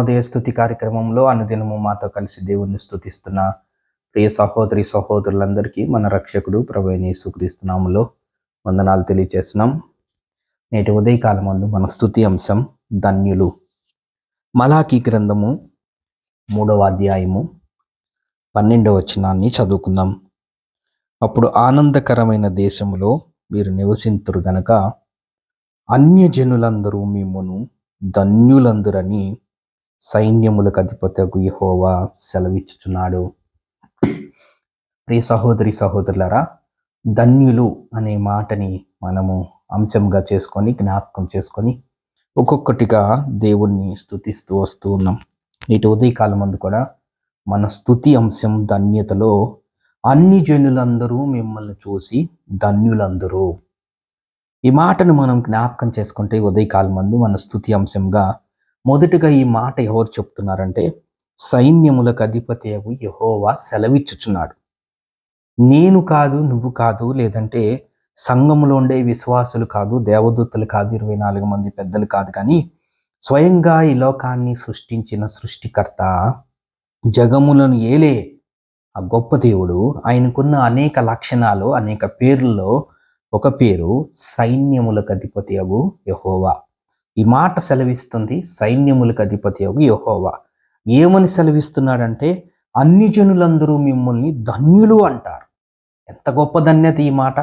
దినోదయ స్థుతి కార్యక్రమంలో అనుదినము మాతో కలిసి దేవుణ్ణి స్థుతిస్తున్న ప్రియ సహోదరి సహోదరులందరికీ మన రక్షకుడు ప్రభు సుక్రీస్తున్నాములో వందనాలు తెలియజేస్తున్నాం. నేటి ఉదయకాలం ముందు మన స్థుతి అంశం ధన్యులు. మలాకి గ్రంథము మూడవ అధ్యాయము పన్నెండవ వచనాన్ని చదువుకుందాం. అప్పుడు ఆనందకరమైన దేశములో మీరు నివసింతురు గనక అన్యజనులందరూ మిమ్మను ధన్యులందురని సైన్యములకు అధిపతకు యహోవా సెలవిచ్చుచున్నాడు. ప్రియ సహోదరి సహోదరులరా ధన్యులు అనే మాటని మనము అంశంగా చేసుకొని జ్ఞాపకం చేసుకొని ఒక్కొక్కటిగా దేవుణ్ణి స్థుతిస్తూ వస్తూ ఉన్నాం. నేటి ఉదయకాలం ముందు కూడా మన స్థుతి అంశం ధన్యతలో అన్ని జనులందరూ మిమ్మల్ని చూసి ధన్యులందరూ. ఈ మాటను మనం జ్ఞాపకం చేసుకుంటే ఉదయకాలం మందు మన స్థుతి అంశంగా మొదటగా ఈ మాట ఎవరు చెప్తున్నారంటే సైన్యములకు అధిపతి యహోవా సెలవిచ్చుచున్నాడు. నేను కాదు నువ్వు కాదు లేదంటే సంఘములో ఉండే విశ్వాసులు కాదు దేవదూతలు కాదు ఇరవై నాలుగు మంది పెద్దలు కాదు కానీ స్వయంగా ఈ లోకాన్ని సృష్టించిన సృష్టికర్త జగములను ఏలే. ఆ గొప్ప దేవుడు ఆయనకున్న అనేక లక్షణాలు అనేక పేర్లలో ఒక పేరు సైన్యములకు అధిపతి అగు యహోవా. ఈ మాట సెలవిస్తుంది సైన్యములకు అధిపతి అగు యహోవా. ఏమని సెలవిస్తున్నాడంటే అన్ని జనులందరూ మిమ్మల్ని ధన్యులు అంటారు. ఎంత గొప్ప ధన్యత ఈ మాట.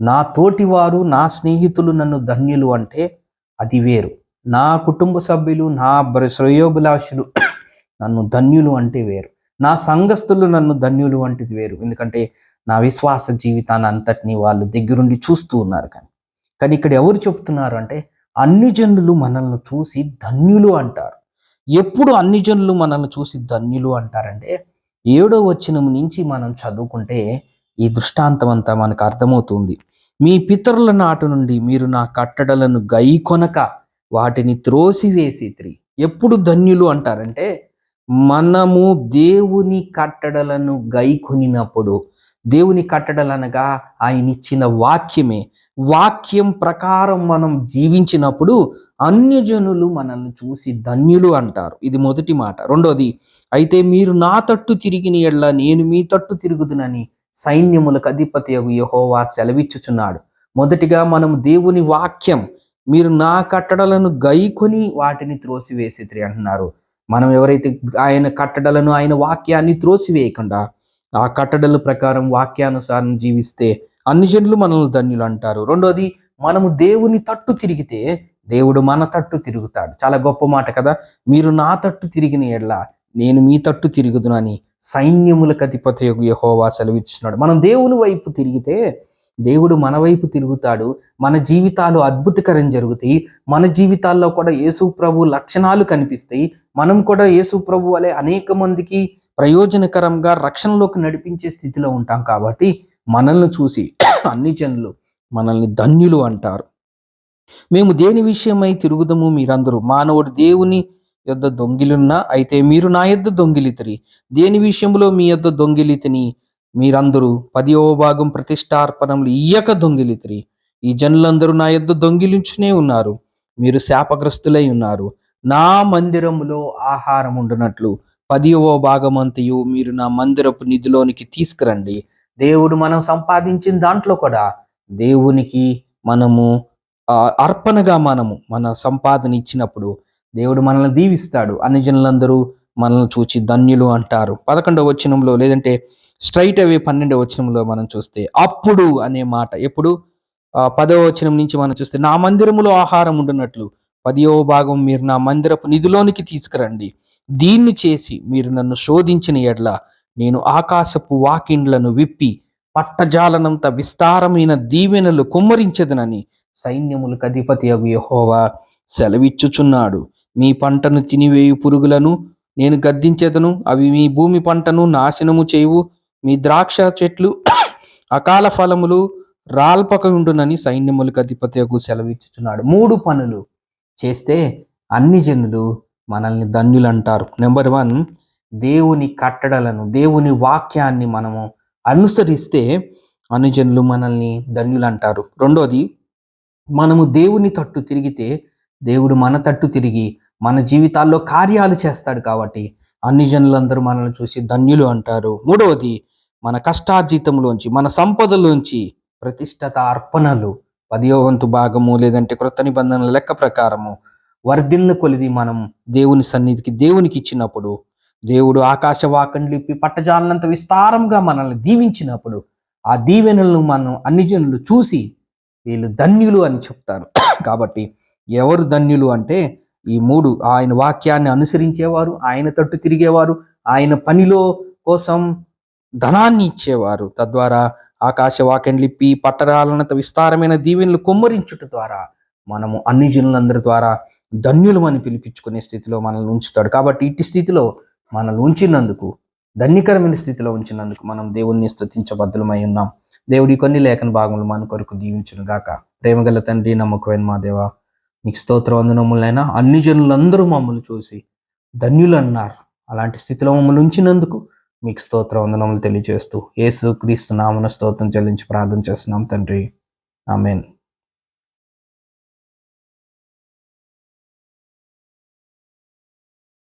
నా తోటివారు నా స్నేహితులు నన్ను ధన్యులు అంటే అది వేరు. నా కుటుంబ సభ్యులు నా శ్రేయోభిలాషులు నన్ను ధన్యులు అంటే వేరు. నా సంఘస్థులు నన్ను ధన్యులు వంటిది వేరు. ఎందుకంటే నా విశ్వాస జీవితాన్ని అంతటిని వాళ్ళు దగ్గరుండి చూస్తూ ఉన్నారు కానీ. కానీ ఇక్కడ ఎవరు చెప్తున్నారు అంటే అన్ని జనులు మనల్ని చూసి ధన్యులు అంటారు. ఎప్పుడు అన్ని జనులు మనల్ని చూసి ధన్యులు అంటారంటే ఏడో వచనం నుంచి మనం చదువుకుంటే ఈ దృష్టాంతం అంతా మనకు అర్థమవుతుంది. మీ పితరుల నాటు నుండి మీరు నా కట్టడలను గైకొనక వాటిని త్రోసివేసి ఎప్పుడు ధన్యులు అంటారంటే మనము దేవుని కట్టడలను గైకొనినప్పుడు దేవుని కట్టడలు అనగా ఆయన ఇచ్చిన వాక్యమే వాక్యం ప్రకారం మనం జీవించినప్పుడు అన్యజనులు మనల్ని చూసి ధన్యులు అంటారు. ఇది మొదటి మాట. రెండోది అయితే మీరు నా తట్టు తిరిగిన ఎడ్ల నేను మీ తట్టు తిరుగుదునని సైన్యములకు అధిపతి యహోవా సెలవిచ్చుచున్నాడు. మొదటిగా మనం దేవుని వాక్యం మీరు నా కట్టడలను గైకొని వాటిని త్రోసివేసిద్రి అంటున్నారు. మనం ఎవరైతే ఆయన కట్టడలను ఆయన వాక్యాన్ని త్రోసివేయకుండా ఆ కట్టడల ప్రకారం వాక్యానుసారం జీవిస్తే అన్ని జనులు మనల్ని ధన్యులు అంటారు. రెండోది మనము దేవుని తట్టు తిరిగితే దేవుడు మన తట్టు తిరుగుతాడు. చాలా గొప్ప మాట కదా? మీరు నా తట్టు తిరిగిన ఎడ్ల నేను మీ తట్టు తిరుగుదునని సైన్యములకు అధిపతి యహోవా సెలవిచ్చినాడు. మనం దేవుని వైపు తిరిగితే దేవుడు మన వైపు తిరుగుతాడు. మన జీవితాలు అద్భుతకరం జరుగుతాయి. మన జీవితాల్లో కూడా యేసు ప్రభు లక్షణాలు కనిపిస్తాయి. మనం కూడా యేసు ప్రభు వలె అనేక మందికి ప్రయోజనకరంగా రక్షణలోకి నడిపించే స్థితిలో ఉంటాం కాబట్టి మనల్ని చూసి అన్ని జనులు మనల్ని ధన్యులు అంటారు. మేము దేని విషయమై తిరుగుదము మీరందరూ? మానవుడు దేవుని యొద్ద దొంగిలున్నా అయితే మీరు నా యొద్ద దొంగిలితిరి. దేని విషయంలో మీ యొద్ద దొంగిలితిని? మీరందరూ పదివ భాగం ప్రతిష్టార్పణములు ఇయ్యక దొంగిలితిరి. ఈ జనులందరూ నా యొద్ద దొంగిలించునే ఉన్నారు. మీరు శాపగ్రస్తులై ఉన్నారు. నా మందిరములో ఆహారం ఉండునట్లు పదివ భాగమంతయు మీరు నా మందిరపు నిధిలోనికి తీసుకురండి. దేవుడు మనం సంపాదించిన దాంట్లో కూడా దేవునికి మనము అర్పణగా మనము మన సంపాదన ఇచ్చినప్పుడు దేవుడు మనల్ని దీవిస్తాడు. అన్ని జనులందరూ మనల్ని చూచి ధన్యులు అంటారు. పదకొండవ వచనంలో లేదంటే స్ట్రైట్ అవే పన్నెండవ వచనంలో మనం చూస్తే అప్పుడు అనే మాట ఎప్పుడు? పదవ వచనం నుంచి మనం చూస్తే నా మందిరములో ఆహారం ఉండునట్లు. పదివ భాగం మీరు నా మందిరపు నిధిలోనికి తీసుకురండి. దీన్ని చేసి మీరు నన్ను శోధించిన ఎడ్ల నేను ఆకాశపు వాకిండ్లను విప్పి పట్టజాలనంత విస్తారమైన దీవెనలు కుమ్మరించదనని సైన్యములకు అధిపతి అగు యహోవా సెలవిచ్చుచున్నాడు. మీ పంటను తినివేయు పురుగులను నేను గద్దించెదను. అవి మీ భూమి పంటను నాశనము చేయువు. మీ ద్రాక్ష చెట్లు అకాల ఫలములు రాల్పక ఉండునని సైన్యములకు అధిపతి అగు సెలవిచ్చుచున్నాడు. మూడు పనులు చేస్తే అన్ని జనులు మనల్ని ధన్యులు అంటారు నెంబర్ వన్ దేవుని కట్టడలను దేవుని వాక్యాన్ని మనము అనుసరిస్తే అనుజనులు మనల్ని ధన్యులు అంటారు. రెండోది మనము దేవుని తట్టు తిరిగితే దేవుడు మన తట్టు తిరిగి మన జీవితాల్లో కార్యాలు చేస్తాడు కాబట్టి అన్ని జనులందరూ మనల్ని చూసి ధన్యులు అంటారు. మూడవది మన కష్టార్జితంలోంచి మన సంపదలోంచి ప్రతిష్టత అర్పణలు. పదియో వంతు భాగము లేదంటే క్రొత్త నిబంధనల లెక్క ప్రకారము వర్ధిల్ని కొలిది మనం దేవుని సన్నిధికి దేవునికి ఇచ్చినప్పుడు దేవుడు ఆకాశ వాకండ్లిప్పి పట్టజాలనంత విస్తారంగా మనల్ని దీవించినప్పుడు ఆ దీవెనలను మనం అన్ని జనులు చూసి వీళ్ళు ధన్యులు అని చెప్తారు. కాబట్టి ఎవరు ధన్యులు అంటే ఈ మూడు ఆయన వాక్యాన్ని అనుసరించేవారు ఆయన తట్టు తిరిగేవారు ఆయన పనిలో కోసం ధనాన్ని ఇచ్చేవారు. తద్వారా ఆకాశ వాకెండ్లిప్పి పట్టరాలనంత విస్తారమైన దీవెనలు కొమ్మరించుట ద్వారా మనము అన్ని జనులందరి ద్వారా ధన్యులమని పిలిపించుకునే స్థితిలో మనల్ని ఉంచుతాడు. కాబట్టి ఇట్టి స్థితిలో మనల్ని ఉంచినందుకు ధన్యకరమైన స్థితిలో ఉంచినందుకు మనం దేవుణ్ణి స్థుతించబద్ధులమై ఉన్నాం. దేవుడి కొన్ని లేఖన భాగములు మన కొరకు దీవించును గాక. ప్రేమగల తండ్రి నమ్మకమైన మా దేవ మీకు స్తోత్ర వందనములైనా అన్ని జనులందరూ మమ్మల్ని చూసి ధన్యులు అన్నారు అలాంటి స్థితిలో మమ్మల్ని ఉంచినందుకు మీకు స్తోత్ర వందనములు తెలియజేస్తూ యేసు క్రీస్తు నామన స్తోత్రం చెల్లించి ప్రార్థన చేస్తున్నాం తండ్రి. ఆమెన్.